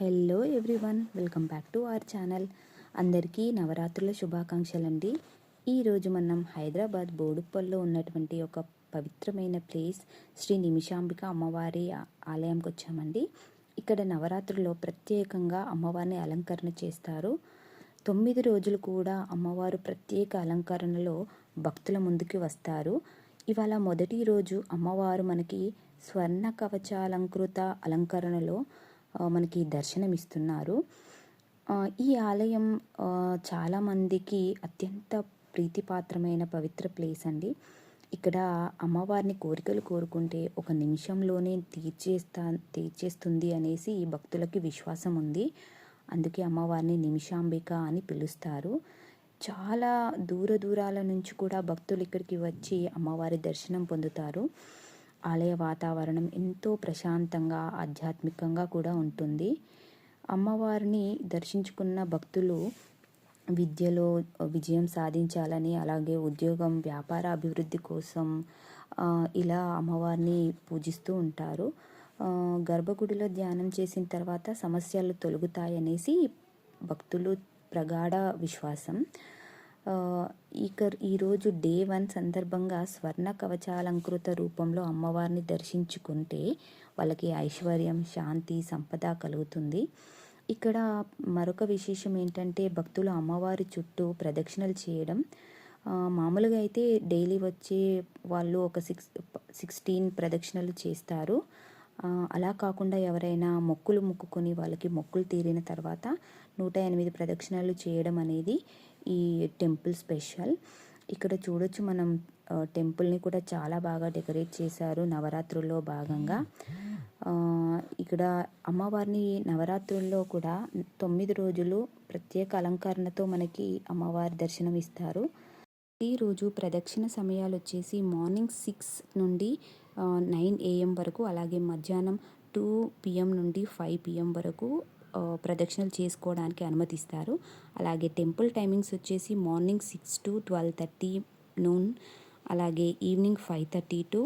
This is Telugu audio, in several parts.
Hello everyone welcome back to our channel అందరికీ నవరాత్రుల శుభాకాంక్షలు అండి ఈరోజు మనం హైదరాబాద్ బోడుప్పల్లో ఉన్నటువంటి ఒక పవిత్రమైన ప్లేస్ శ్రీ నిమిషాంబిక అమ్మవారి ఆలయంకి వచ్చామండి. ఇక్కడ నవరాత్రుల్లో ప్రత్యేకంగా అమ్మవారిని అలంకరణ చేస్తారు. తొమ్మిది రోజులు కూడా అమ్మవారు ప్రత్యేక అలంకరణలో భక్తుల ముందుకి వస్తారు. ఇవాళ మొదటి రోజు అమ్మవారు మనకి స్వర్ణ కవచాలంకృత అలంకరణలో మనకి దర్శనమిస్తున్నారు. ఈ ఆలయం చాలామందికి అత్యంత ప్రీతిపాత్రమైన పవిత్ర ప్లేస్ అండి. ఇక్కడ అమ్మవారిని కోరికలు కోరుకుంటే ఒక నిమిషంలోనే తీర్చేస్తా తీర్చేస్తుంది అనేసి ఈ భక్తులకి విశ్వాసం ఉంది. అందుకే అమ్మవారిని నిమిషాంబిక అని పిలుస్తారు. చాలా దూర దూరాల నుంచి కూడా భక్తులు ఇక్కడికి వచ్చి అమ్మవారి దర్శనం పొందుతారు. ఆలయ వాతావరణం ఎంతో ప్రశాంతంగా ఆధ్యాత్మికంగా కూడా ఉంటుంది. అమ్మవారిని దర్శించుకున్న భక్తులు విద్యలో విజయం సాధించాలని అలాగే ఉద్యోగం వ్యాపార అభివృద్ధి కోసం ఇలా అమ్మవారిని పూజిస్తూ ఉంటారు. గర్భగుడిలో ధ్యానం చేసిన తర్వాత సమస్యలు తొలగుతాయనేసి భక్తులు ప్రగాఢ విశ్వాసం. ఇక ఈరోజు డే వన్ సందర్భంగా స్వర్ణ కవచాలంకృత రూపంలో అమ్మవారిని దర్శించుకుంటే వాళ్ళకి ఐశ్వర్యం శాంతి సంపద కలుగుతుంది. ఇక్కడ మరొక విశేషం ఏంటంటే భక్తులు అమ్మవారి చుట్టూ ప్రదక్షిణలు చేయడం. మామూలుగా అయితే డైలీ వచ్చే వాళ్ళు ఒక సిక్స్ సిక్స్టీన్ ప్రదక్షిణలు చేస్తారు. అలా కాకుండా ఎవరైనా మొక్కులు మొక్కుకొని వాళ్ళకి మొక్కులు తీరిన తర్వాత నూట ఎనిమిది ప్రదక్షిణలు చేయడం అనేది ఈ టెంపుల్ స్పెషల్. ఇక్కడ చూడొచ్చు మనం టెంపుల్ని కూడా చాలా బాగా డెకరేట్ చేశారు నవరాత్రుల్లో భాగంగా. ఇక్కడ అమ్మవారిని నవరాత్రుల్లో కూడా తొమ్మిది రోజులు ప్రత్యేక అలంకరణతో మనకి అమ్మవారి దర్శనం ఇస్తారు. ప్రతిరోజు ప్రదక్షిణ సమయాలు వచ్చేసి మార్నింగ్ సిక్స్ నుండి నైన్ ఏఎం వరకు అలాగే మధ్యాహ్నం టూ పిఎం నుండి ఫైవ్ పిఎం వరకు ప్రదక్షిణలు చేసుకోవడానికి అనుమతిస్తారు. అలాగే టెంపుల్ టైమింగ్స్ వచ్చేసి morning six to twelve thirty noon అలాగే evening five thirty to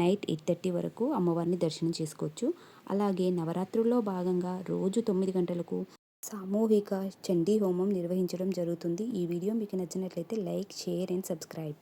night eight thirty వరకు అమ్మవారిని దర్శనం చేసుకోవచ్చు. అలాగే నవరాత్రుల్లో భాగంగా రోజు తొమ్మిది గంటలకు సామూహిక చండీ హోమం నిర్వహించడం జరుగుతుంది. ఈ వీడియో మీకు నచ్చినట్లయితే లైక్ షేర్ అండ్ సబ్స్క్రైబ్.